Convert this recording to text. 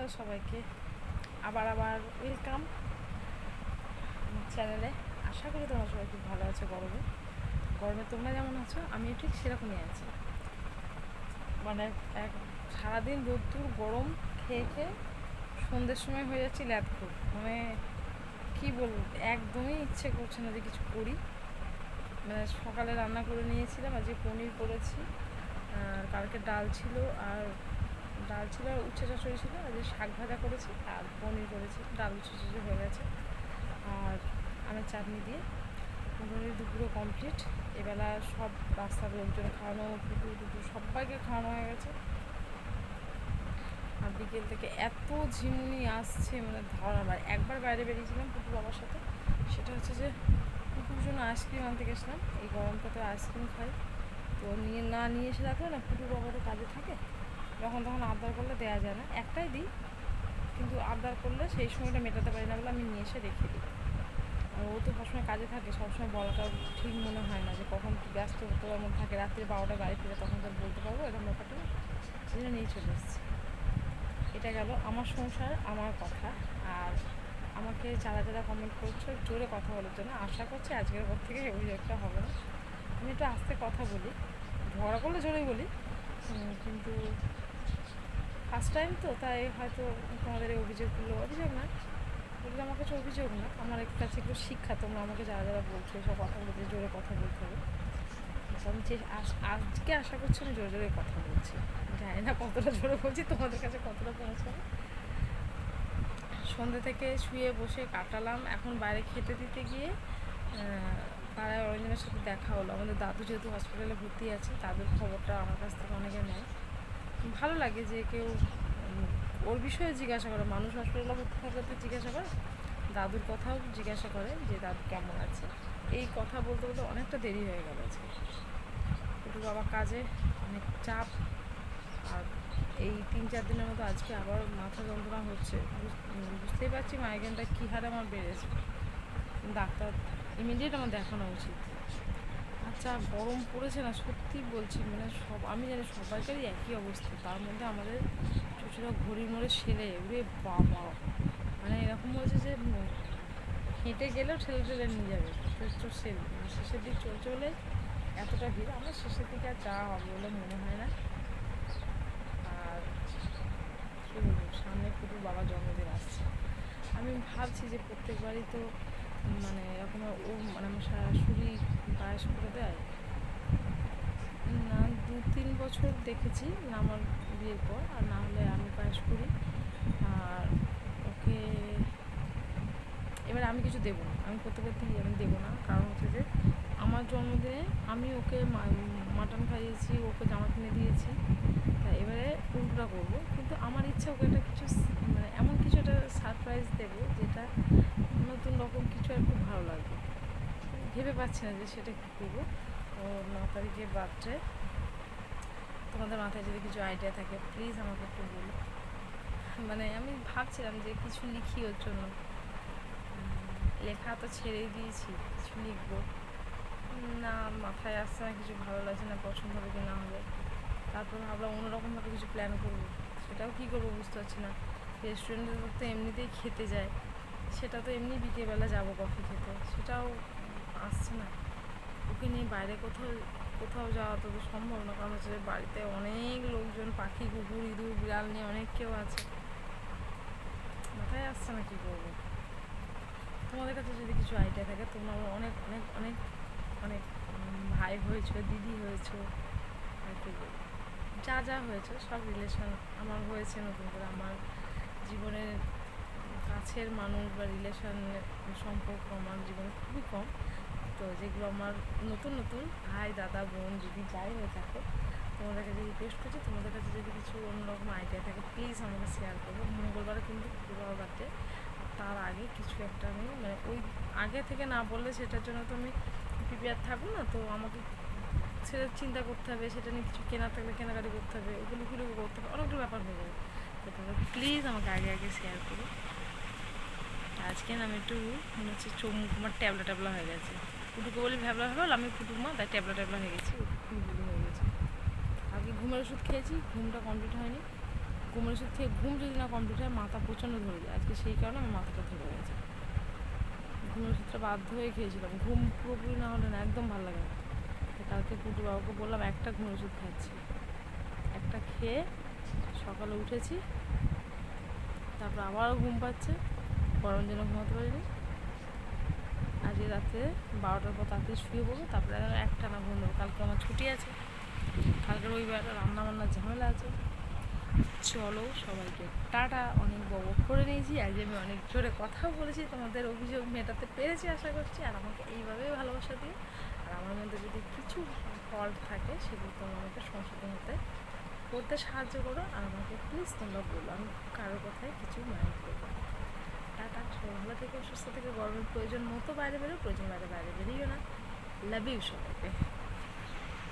Hello সবাইকে। আবার আবার ওয়েলকাম চ্যানেলে আশা করি তোমরা সবাই খুব ভালো আছো গরমে। গরমে তোমরা যেমন আছো, আমিও ঠিক সেরকমই আছি। মানে এক সারাদিন রোদ্দুর, গরম খেয়ে খেয়ে সন্ধ্যের সময় হয়ে যাচ্ছি ল্যাপটপ মানে কি বলব, একদমই ইচ্ছে করছে না যে কিছু করি। মানে সকালে রান্না করে নিয়েছিলাম, আজকে পনির করেছি। আর কালকে ডাল ছিল, আর ডাল ছিল আর উচ্ছে চচ্চড়ি ছিল, আর যে শাক ভাজা করেছি, আর পনির করেছি, ডাল উচ্ছে চচ্চড়ি হয়ে গেছে। আর আমের চাটনি দিয়ে মোটামুটি দুপুরও কমপ্লিট এবেলা সব রাস্তার লোকজন খাওয়ানো, পুকুর টুকুর সবাইকে খাওয়ানো হয়ে গেছে। আর বিকেল থেকে এত ঝিমুনি আসছে মানে ধারণা বাইরে একবার বাইরে বেরিয়েছিলাম পুকুর বাবার সাথে। সেটা হচ্ছে যে পুকুর জন্য আইসক্রিম আনতে গেছিলাম। এই গরমটাতে আইসক্রিম খাই। তো নিয়ে না নিয়ে এসে রাখলে না পুকুর বাবা তো কাজে থাকে। যখন তখন আবদার করলে দেওয়া যায় না। একটাই দিই, কিন্তু আবদার করলে সেই সময়টা মেটাতে পারি না বলে আমি নিয়ে এসে রেখে দিই। আর ও তো সবসময় কাজে থাকে, সবসময় বলাটাও ঠিক মনে হয় না যে কখন কি ব্যস্ত হতো এমন থাকে। রাত্রে বারোটা বাড়ি ফিরে তখন তো বলতে পারব এরকম ব্যাপারটা সেই জন্য নিয়ে চলে এসেছি। এটা গেল আমার সংসার, আমার কথা। আর আমাকে যারা যারা কমেন্ট করছ, জোরে কথা বলার জন্য আশা করছি আজকের পর থেকে অভিযোগটা হবে না। আমি একটু আস্তে কথা বলি। ঝগড়া করলে জোরেই বলি। কিন্তু ফার্স্ট টাইম তো, তাই হয়তো তোমাদের এই অভিযোগগুলো, অভিযোগ না, এগুলো আমার কাছে অভিযোগ না। আমার কাছে একটু শিক্ষা, তোমরা আমাকে যারা যারা বলছো এসব কথা বলতে, জোরে কথা বলতে হবে। আমি যে আজকে আশা করছি আমি জোরে জোরে কথা বলছি। জানি না কতটা জোরে বলছি, তোমাদের কাছে কতটা পৌঁছাবে। সন্ধ্যে থেকে শুয়ে বসে কাটালাম। এখন বাইরে খেতে দিতে গিয়ে পাড়ায় অরিজিনের সাথে দেখা হলো। আমাদের দাদু যেহেতু হসপিটালে ভর্তি আছে দাদুর খবরটা আমার কাছ থেকে অনেকে নেয়। ভালো লাগে যে কেউ ওর বিষয়ে জিজ্ঞাসা করে। মানুষ হসপিটালে ভর্তি থাকলে তো জিজ্ঞাসা করে, দাদুর কথাও জিজ্ঞাসা করে যে, দাদু কেমন আছে? এই কথা বলতে বলতে অনেকটা দেরি হয়ে গেল আজকে। একটু বাবা কাজে অনেক চাপ। আর এই তিন চার দিনের মতো আজকে আবার মাথা যন্ত্রণা হচ্ছে। বুঝ- বুঝতেই পারছি মাইগ্রেনটা কী হারে আমার বেড়েছে। ডাক্তার ইমিডিয়েট আমার দেখানো উচিত। আচ্ছা গরম পড়েছে না, সত্যি বলছি মানে সব, আমি জানি সবাইকারই একই অবস্থা, তার মধ্যে আমাদের ছোটরা ঘড়ির মোড়ে সেরে উড়ে বাবা। মানে এরকম হয়েছে যে হেঁটে গেলেও ঠেলে ঠেলে নিয়ে যাবে, তো সেল শেষের দিক চলে চলে এতটা ভিড়, আমার শেষের দিকে আর যাওয়া হবে বলে মনে হয় না। আর সামনে পুরো বাবা জন্মদিন আসছে। আমি ভাবছি যে প্রত্যেকবারই তো মানে এরকম ও মানে আমার শাশুড়ি পায়েস করে দেয়। না দু তিন বছর দেখেছি, না আমার বিয়ের পর, আর না হলে আমি পায়েস করি। আর ওকে, এবার আমি কিছু দেবো না, আমি প্রত্যেকের দিই আমি দেবো না। কারণ হচ্ছে যে, আমার জন্মদিনে আমি ওকে মাটন খাইয়েছি, ওকে জামা কিনে দিয়েছি। তা এবারে উল্টোটা করব। কিন্তু আমার ইচ্ছা ওকে একটা কিছু মানে এমন কিছু একটা সারপ্রাইজ দেবো, যেটা নতুন রকম কিছু আর খুব ভালো লাগবে ভেবে পাচ্ছি না যে সেটা কী করব। ও ন তারিখে বার্থডে তোমাদের মাথায় যদি কিছু আইডিয়া থাকে প্লিজ আমাকে একটু বলো। মানে আমি ভাবছিলাম যে কিছু লিখি ওর জন্য। লেখা তো ছেড়েই দিয়েছি, কিছু লিখব। না, মাথায় আসছে না, কিছু ভালো লাগছে না, পছন্দ হবে কি না হবে। তারপর ভাবলাম অন্যরকমভাবে কিছু প্ল্যান করব। সেটাও কী করব বুঝতে পারছি না। রেস্টুরেন্টে তো এমনিতেই খেতে যায়। সেটা তো এমনি বিকেলবেলা যাব কফি খেতে। সেটাও আসছে না। ওকে নিয়ে বাইরে কোথাও কোথাও যাওয়া তো সম্ভব না। কারণ হচ্ছে বাড়িতে অনেক লোকজন পাখি কুকুর ইঁদুর বিড়াল নিয়ে অনেক কেউ আছে। মাথায় আসছে না কী করব? তোমাদের কাছে যদি কিছু আইডিয়া থাকে তোমরা আমার অনেক অনেক অনেক অনেক ভাই হয়েছো দিদি হয়েছো আর কি বলব, যা যা হয়েছে সব রিলেশন আমার হয়েছে নতুন করে। আমার জীবনের কাছের মানুষ বা রিলেশনের সম্পর্ক আমার জীবনে খুবই কম। তো যেগুলো আমার নতুন নতুন। ভাই, দাদা, বোন, দিদি, যাই হয়ে থাকে। তোমাদের কাছে রিকোয়েস্ট করছি, তোমাদের কাছে যদি কিছু অন্যরকম আইডিয়া থাকে প্লিজ আমাকে শেয়ার করব মঙ্গলবারে কিন্তু পুরো বার্থডে তার আগে কিছু একটা আমি মানে ওই আগে থেকে না বললে সেটার জন্য তো আমি প্রিপেয়ার থাকব না, তো আমাকে সেটা চিন্তা করতে হবে, সেটা নিয়ে কিছু কেনা থাকলে কেনাকাটি করতে হবে, ওগুলো গুলো করতে হবে, অনেকগুলো ব্যাপার হয়ে যাবে। তো তোমরা প্লিজ আমাকে আগে আগে শেয়ার করো। আজকে আমি একটু মনে হচ্ছে চোখ আমার ট্যাবলা ট্যাবলা হয়ে গেছে। ফুটুকে বলি ভ্যাবলা ভ্যাবলা, আমি ফুটুক মা, তাই ট্যাবলা ট্যাবলা হয়ে গেছি হয়ে গেছে। আগে ঘুমের ওষুধ খেয়েছি, ঘুমটা কমপ্লিট হয়নি। ঘুমের ওষুধ খেয়ে ঘুম যদি না কমপ্লিট হয়, মাথা প্রচণ্ড ধরে যায়। আজকে সেই কারণে আমার মাথাটা ধরে গেছে। ঘুমের ওষুধটা বাধ্য হয়ে খেয়েছিলাম। ঘুম পুরোপুরি না হলে না, একদম ভালো লাগে না। কালকে পুটু বাবাকে বললাম, একটা ঘুমের ওষুধ খাচ্ছি। একটা খেয়ে সকালে উঠেছি, তারপর আবারও ঘুম পাচ্ছে গরম জন্য ঘুমাতে পারিনি। আজকে রাতে বারোটার পর তাড়াতাড়ি শুয়ে পড়ব, তারপরে একটা না ঘুম কালকে আমার ছুটি আছে, কালকে রবিবার রান্না বান্নার ঝামেলা আছে। চলো সবাইকে টাটা, অনেক বড় করে নিয়েছি আজ আমি অনেক জোরে কথা বলেছি, তোমাদের অভিযোগ মেটাতে পেরেছি আশা করছি, আর আমাকে এইভাবেই ভালোবাসা দিয়ে। আর আমার মধ্যে যদি কিছু ফল্ট থাকে, সেগুলো তোমরা আমাকে সংশোধন হতে করতে সাহায্য করো, আর আমাকে প্লিজ তোমরা বলো, আমি কারোর কথায় কিছু মাইন্ড করব না। টাটা সবাই ভালো থেকে অসুস্থ থেকে, গরমের প্রয়োজন মতো বাইরে বেরো, প্রয়োজন বাইরে বাইরে বেরিয়েও না লাভ ইউ সবাইকে